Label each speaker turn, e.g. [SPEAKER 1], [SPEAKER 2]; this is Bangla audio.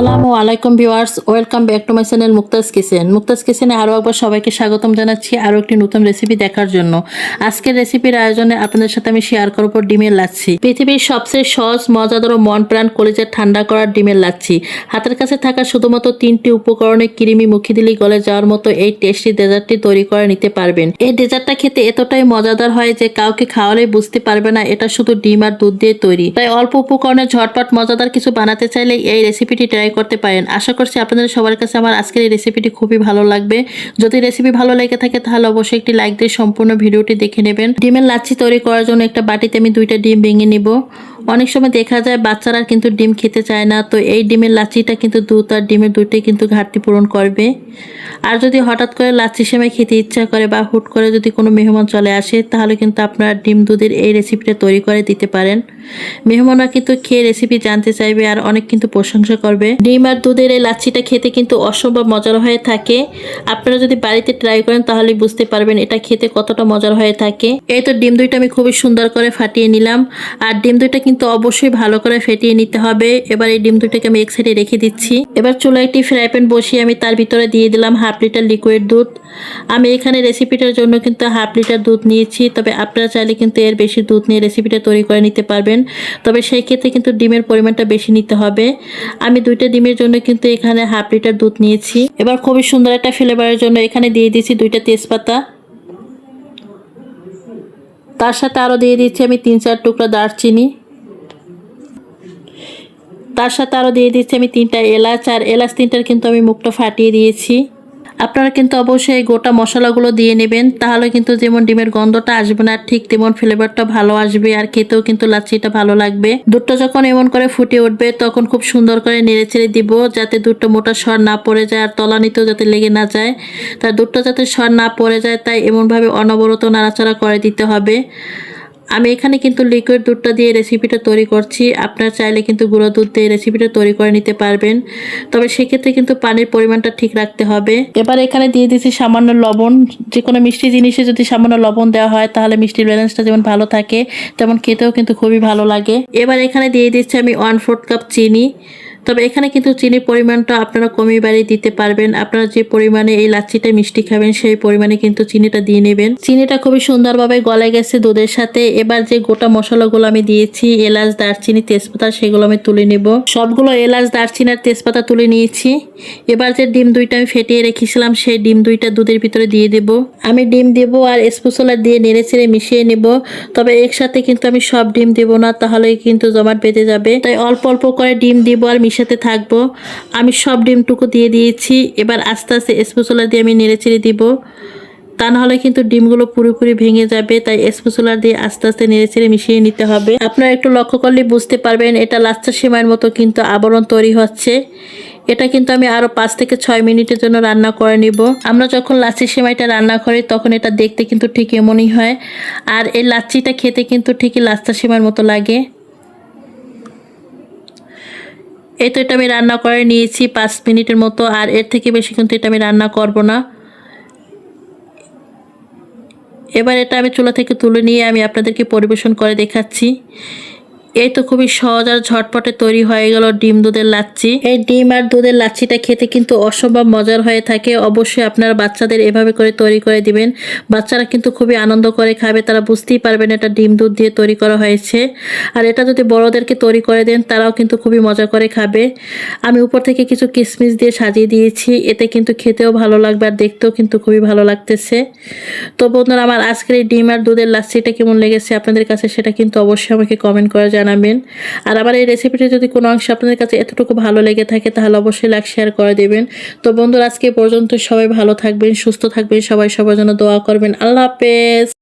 [SPEAKER 1] আসসালামু আলাইকুম viewers, welcome back to my channel Muktaz kitchen. Muktaz কিচেনে আরও একবার সবাইকে স্বাগতম জানাচ্ছি আরও একটি নতুন রেসিপি দেখার জন্য। আজকের রেসিপির আয়োজনে আপনাদের সাথে আমি শেয়ার করব ডিমের লাচ্ছি। পৃথিবীর সবচেয়ে সহজ, মজাদার ও মন প্রাণ কলেজের ঠান্ডা করার ডিমের লাচ্ছি। হাতের কাছে থাকা শুধুমাত্র তিনটি উপকরণে কিরিমি মুখি দিলেই গলে যাওয়ার মতো এই টেস্টি ডেজার্টটি তৈরি করে নিতে পারবেন। এই ডেজার্টটা খেতে এতটাই মজাদার হয় যে কাউকে খাওয়ালেই বুঝতে পারবে না এটা শুধু ডিম আর দুধ দিয়ে তৈরি। তাই অল্প উপকরণে ঝটপট মজাদার কিছু বানাতে চাইলে এই রেসিপিটি ট্রাই করতে পারেন। আশা করছি আপনাদের সবার কাছে আমার আজকের এই রেসিপিটি খুবই ভালো লাগবে। যদি রেসিপি ভালো লেগে থাকে তাহলে অবশ্যই একটি লাইক দিয়ে সম্পূর্ণ ভিডিওটি দেখে নেবেন। ডিমের লাচ্ছি তৈরি করার জন্য একটা বাটিতে আমি দুইটা ডিম ভেঙে নিব। অনেক সময় দেখা যায় বাচ্চারা কিন্তু ডিম খেতে চায় না। তো এই ডিমের লাচ্ছিটা কিন্তু দুধ আর ডিমের দুইটাই কিন্তু ঘাটতি পূরণ করবে। আর যদি হঠাৎ করে লাচ্ছি সেমাই খেতে ইচ্ছা করে বা হুট করে যদি কোনো মেহমান চলে আসে, তাহলে কিন্তু আপনারা ডিম দুধের এই রেসিপিটা তৈরি করে দিতে পারেন। মেহমানরা কিন্তু খেয়ে রেসিপি জানতে চাইবে আর অনেক কিন্তু প্রশংসা করবে। ডিম আর দুধের এই লাচ্ছিটা খেতে কিন্তু অসম্ভব মজার হয়ে থাকে। আপনারা যদি বাড়িতে ট্রাই করেন, তাহলে বুঝতে পারবেন এটা খেতে কতটা মজার হয়ে থাকে। এই তো ডিম দুইটা আমি খুবই সুন্দর করে ফাটিয়ে নিলাম। আর ডিম দুইটা কিন্তু অবশ্যই ভালো করে ফেটিয়ে নিতে হবে। এবার এই ডিম দুইটাকে আমি এক সাইডে রেখে দিচ্ছি। এবার চুলা একটি ফ্রাই প্যান বসিয়ে আমি তার ভিতরে দিয়ে দিলাম হাফ লিটার লিকুইড দুধ। আমি এখানে রেসিপিটার জন্য কিন্তু হাফ লিটার দুধ নিয়েছি, তবে আপনারা চাইলে কিন্তু এর বেশি দুধ নিয়ে রেসিপিটা তৈরি করে নিতে পারবেন। তবে সেই ক্ষেত্রে কিন্তু ডিমের পরিমাণটা বেশি নিতে হবে। আমি দুইটা ডিমের জন্য কিন্তু এখানে হাফ লিটার দুধ নিয়েছি। এবার খুবই সুন্দর একটা ফ্লেভারের জন্য এখানে দিয়ে দিয়েছি দুইটা তেজপাতা। তার সাথে আরও দিয়ে দিচ্ছি আমি তিন চার টুকরা দারচিনি। তার সাথে আরও দিয়ে দিচ্ছি আমি তিনটা এলাচ, আর এলাচ তিনটার কিন্তু আমি মুখটা ফাটিয়ে দিয়েছি। আপনারা কিন্তু অবশ্যই গোটা মশলাগুলো দিয়ে নেবেন, তাহলে কিন্তু যেমন ডিমের গন্ধটা আসবে না, ঠিক তেমন ফ্লেভারটা ভালো আসবে, আর খেতেও কিন্তু লাচ্ছিটা ভালো লাগবে। দুধটা যখন এমন করে ফুটে উঠবে, তখন খুব সুন্দর করে নেড়ে ছেড়ে দিব, যাতে দুধটা মোটা স্বর না পড়ে যায় আর তলানিতেও যাতে লেগে না যায়। তার দুধটা যাতে স্বর না পড়ে যায়, তাই এমনভাবে অনবরত নাড়াচাড়া করে দিতে হবে। আমি এখানে কিন্তু লিকুইড দুধটা দিয়ে রেসিপিটা তৈরি করছি। আপনার চাইলে কিন্তু গুঁড়ো দুধ দিয়ে রেসিপিটা তৈরি করে নিতে পারবেন। তবে সেক্ষেত্রে কিন্তু পানির পরিমাণটা ঠিক রাখতে হবে। এবার এখানে দিয়ে দিচ্ছি সামান্য লবণ। যে কোনো মিষ্টি জিনিসে যদি সামান্য লবণ দেওয়া হয়, তাহলে মিষ্টির ব্যালেন্সটা যেমন ভালো থাকে, তেমন খেতেও কিন্তু খুবই ভালো লাগে। এবার এখানে দিয়ে দিচ্ছি আমি ওয়ান ফোর্থ কাপ চিনি। তবে এখানে কিন্তু চিনির পরিমাণটা আপনারা কমিয়ে বাড়িয়ে দিতে পারবেন। আপনারা যে পরিমাণে এই লাচ্ছিটা মিষ্টি খাবেন, সেই পরিমাণে কিন্তু চিনিটা দিয়ে নেবেন। চিনিটা খুবই সুন্দরভাবে গলে গেছে দুধের সাথে। এবার যে গোটা মশলাগুলো আমি দিয়েছি, এলাচ, দারচিনি, তেজপাতা, সেগুলো আমি তুলে নেব। সবগুলো এলাচ, দারচিনি আর তেজপাতা তুলে নিয়েছি। এবার যে ডিম দুইটা আমি ফেটিয়ে রেখেছিলাম, সেই ডিম দুইটা দুধের ভিতরে দিয়ে দেব। আমি ডিম দেব আর স্পেশালা দিয়ে নেড়ে ছেড়ে মিশিয়ে নেব। তবে একসাথে কিন্তু আমি সব ডিম দেব না তাহলে কিন্তু জমাট বেঁধে যাবে। তাই অল্প অল্প করে ডিম দিব আর মিশাতে থাকব। আমি সব ডিমটুকু দিয়ে দিয়েছি। এবার আস্তে আস্তে স্পেশালা দিয়ে আমি নেড়ে ছেড়ে দিব। তা নাহলে কিন্তু ডিমগুলো পুরোপুরি ভেঙে যাবে, তাই স্পেশালার দিয়ে আস্তে আস্তে নেড়ে ছেড়ে মিশিয়ে নিতে হবে। আপনারা একটু লক্ষ্য করলে বুঝতে পারবেন, এটা লাচ্চা সেমাইয়ের মতো কিন্তু আবরণ তৈরি হচ্ছে। এটা কিন্তু আমি আরও পাঁচ থেকে ছয় মিনিটের জন্য রান্না করে নিব। আমরা যখন লাচ্ছি সেমাইটা রান্না করি, তখন এটা দেখতে কিন্তু ঠিক এমনই হয়। আর এই লাচ্ছিটা খেতে কিন্তু ঠিকই লাচ্চা সেমাইয়ের মতো লাগে। এই তো এটা আমি রান্না করে নিয়েছি পাঁচ মিনিটের মতো, আর এর থেকে বেশি কিন্তু এটা আমি রান্না করব না। এবার এটা আমি চুলা থেকে তুলে নিয়ে আমি আপনাদেরকে পরিবেশন করে দেখাচ্ছি। এই তো খুবই সহজ আর ঝটপটে তৈরি হয়ে গেল ডিম দুধের লাচ্ছি। এই ডিম আর দুধের লাচ্ছিটা খেতে কিন্তু অসম্ভব মজার হয়ে থাকে। অবশ্যই আপনারা বাচ্চাদের এভাবে করে তৈরি করে দিবেন। বাচ্চারা কিন্তু খুবই আনন্দ করে খাবে, তারা বুঝতেই পারবেন এটা ডিম দুধ দিয়ে তৈরি করা হয়েছে। আর এটা যদি বড়দেরকে তৈরি করে দেন, তারাও কিন্তু খুবই মজা করে খাবে। আমি উপর থেকে কিছু কিশমিশ দিয়ে সাজিয়ে দিয়েছি, এতে কিন্তু খেতেও ভালো লাগবে আর দেখতেও কিন্তু খুবই ভালো লাগতেছে। তো বন্ধুরা, আমার আজকের এই ডিম আর দুধের লাচ্ছিটা কেমন লেগেছে আপনাদের কাছে সেটা কিন্তু অবশ্যই আমাকে কমেন্ট করে জানাবেন। আর আমার এই রেসিপিটি যদি কোনো অংশ আপনাদের কাছে এতটুকু ভালো লেগে থাকে, তাহলে অবশ্যই লাইক শেয়ার করে দেবেন। তো বন্ধুরা, আজকে পর্যন্ত সবাই ভালো থাকবেন, সুস্থ থাকবেন, সবাই সবার জন্য দোয়া করবেন। আল্লাহ হাফেজ।